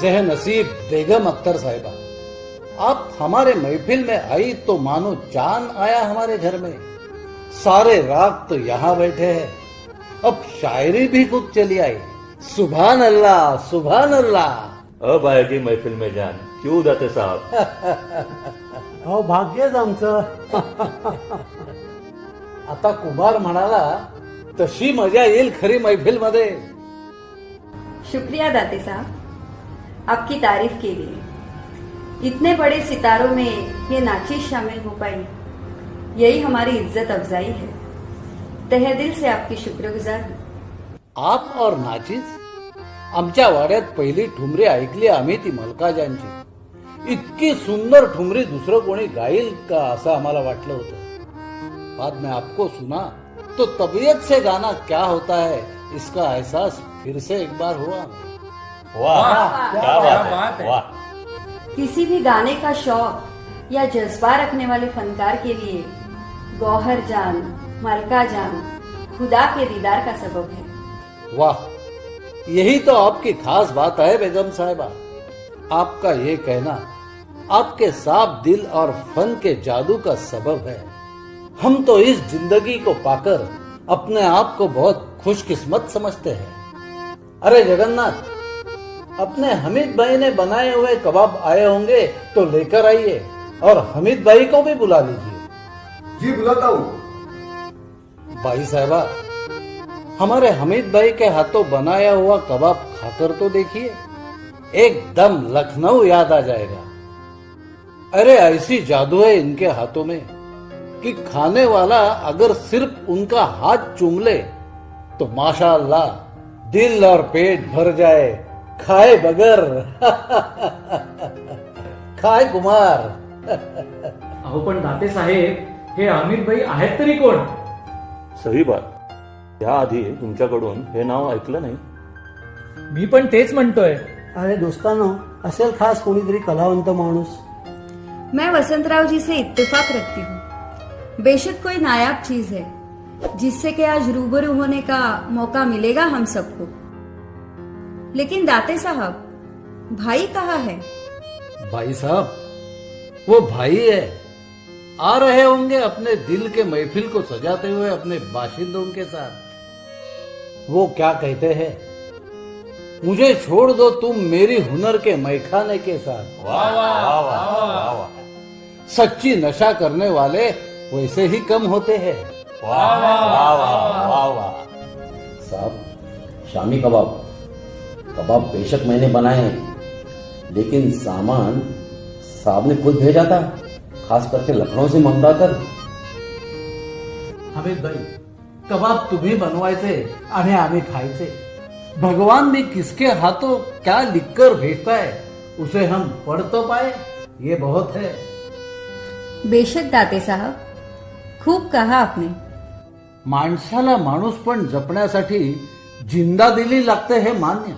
जह नसीब बेगम अख्तर साहिबा आप हमारे महफिल में आई तो मानो जान आया हमारे घर में। सारे रात तो यहाँ बैठे हैं। अब शायरी भी खूब चली आई। सुबह अल्लाह सुबह अल्लाह। अब आएगी महफिल में जान। क्यों दाते साहब? अहो भाग्यच आमचं. आता कुमार म्हणाला तशी मजा येईल खरी मैफिलमध्ये शुक्रिया दाते साहब. आपकी तारीफ के लिए. इतने बड़े सितारों में ये नाचिश शामिल हो पाई। यही हमारी इज्जत अफजाई है। तहे दिल से आपकी शुक्रगुजार हूं। आप और नाचीच आमच्या वाड्यात पहिली ठुमरी ऐकली आम्ही ती मलकाजांची. इतकी सुंदर ठुमरी दुसरं कोणी गाईल का असं आम्हाला वाटलं होतं? बाद में आपको सुना तो तबीयत से गाना क्या होता है इसका एहसास फिर से एक बार हुआ। वाह क्या बात है। वाह। किसी भी गाने का शौक या जज्बा रखने वाले फनकार के लिए गौहर जान मलका जान खुदा के दीदार का सबब है। वाह यही तो आपकी खास बात है बेगम साहिबा। आपका ये कहना आपके साफ़ दिल और फन के जादू का सबब है। हम तो इस ज़िंदगी को पाकर अपने आप को बहुत खुशकिस्मत समझते हैं। अरे जगन्नाथ अपने हमीद भाई ने बनाए हुए कबाब आए होंगे तो लेकर आइए और हमीद भाई को भी बुला लीजिए। जी बुलाता हूँ। भाई साहबा हमारे हमीद भाई के हाथों बनाया हुआ कबाब खाकर तो देखिए एकदम लखनऊ याद आ जाएगा। अरे ऐसी जादू है इनके हाथों में कि खाने वाला अगर सिर्फ उनका हाथ चूम ले तो माशाअल्लाह दिल और पेट भर जाए। खाए बगर। खाए कुमार। अहो पण दाते साहेब हे अमित भाई आहेत तरी कोण? सही बात. याआधी तुमच्याकडून हे नाव ऐकलं नाही. मी पण तेच म्हणतोय. अरे दोस्तानो असेल खास कोणीतरी कलावंत माणूस. मैं वसंतराव जी से इत्तेफाक रखती हूँ। बेशक कोई नायाब चीज़ है जिससे कि आज रूबरू होने का मौका मिलेगा हम सबको। लेकिन दाते साहब भाई कहाँ है? भाई साहब वो भाई है। आ रहे होंगे अपने दिल के महफिल को सजाते हुए अपने बाशिंदों के साथ। वो क्या कहते हैं? मुझे छोड़ दो तुम मेरी हुनर के मैखाने के साथ। वाह वाह वाह वाह वाह वाह। सच्ची नशा करने वाले वैसे ही कम होते हैं। वाह वाह वाह वाह वाह साहब शामी कबाब। कबाब बेशक मैंने बनाए हैं लेकिन सामान साहब ने खुद भेजा था खास करके लखनऊ से मंगवा कर हमीद भाई कबाब तुम्ही बनवायचे आणि आम्ही खायचे भगवान ने किसके हाथों क्या लिखकर भेजता है उसे हम पढ़ तो पाए ये बहुत है। बेशक दाते साहब खूप कहा आपने. माणसाला माणूस पण जपण्यासाठी जिंदा दिली लागते हे मान्य.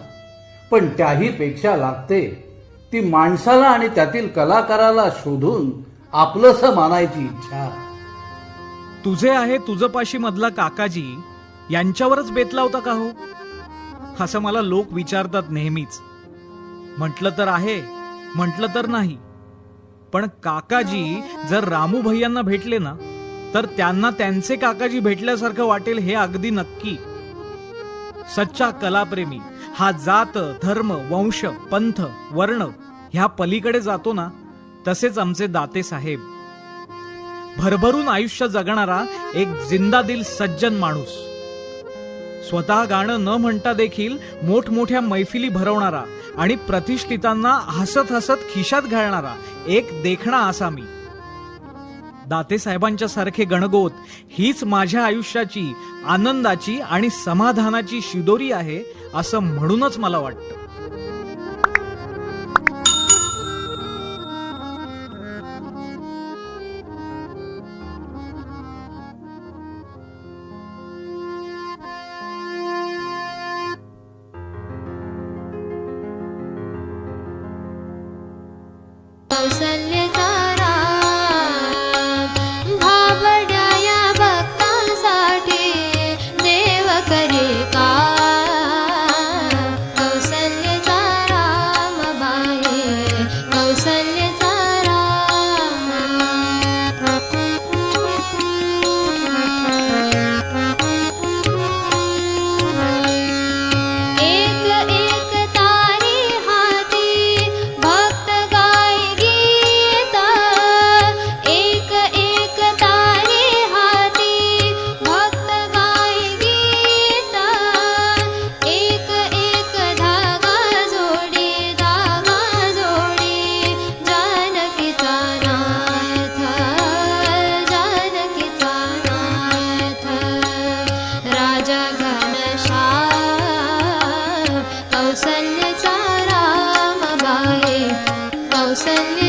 पण त्याही पेक्षा लागते ती माणसाला आणि त्यातील कलाकाराला शोधून आपलंस मानायची इच्छा. तुझे आहे तुझपाशी मधला काकाजी यांच्यावरच बेतला होता का हो? असं मला लोक विचारतात नेहमीच. म्हटलं तर आहे म्हटलं तर नाही. पण काकाजी जर रामू भैयांना भेटले ना तर त्यांना त्यांचे काकाजी भेटल्यासारखं वाटेल हे अगदी नक्की. सच्चा कलाप्रेमी हा जात धर्म वंश पंथ वर्ण ह्या पलीकडे जातो ना तसेच आमचे दाते साहेब. भरभरून आयुष्य जगणारा एक जिंदादिल सज्जन माणूस. स्वतः गाणं न म्हणता देखील मोठमोठ्या मैफिली भरवणारा आणि प्रतिष्ठितांना हसत हसत खिशात घालणारा एक देखणा आसामी दाते साहेबांच्या सारखे गणगोत हीच माझ्या आयुष्याची आनंदाची आणि समाधानाची शिदोरी आहे असं म्हणूनच मला वाटतं. send you